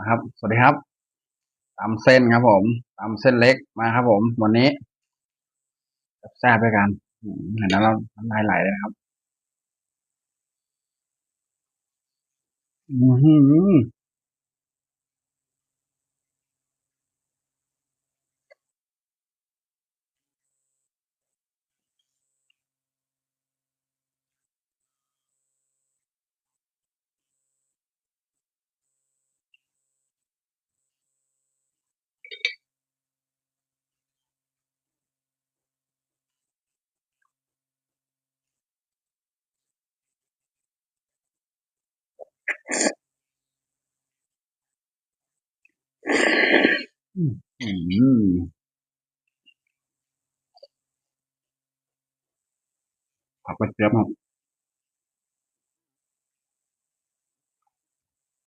นะครับ สวัสดีครับตำเส้นครับผมตำเส้นเล็กมาครับ ผม วันนี้แซ่บด้วยกันเห็นแล้วเราน้ำลายไหลเลยครับ อืม Uhum. Rapaz, tem uma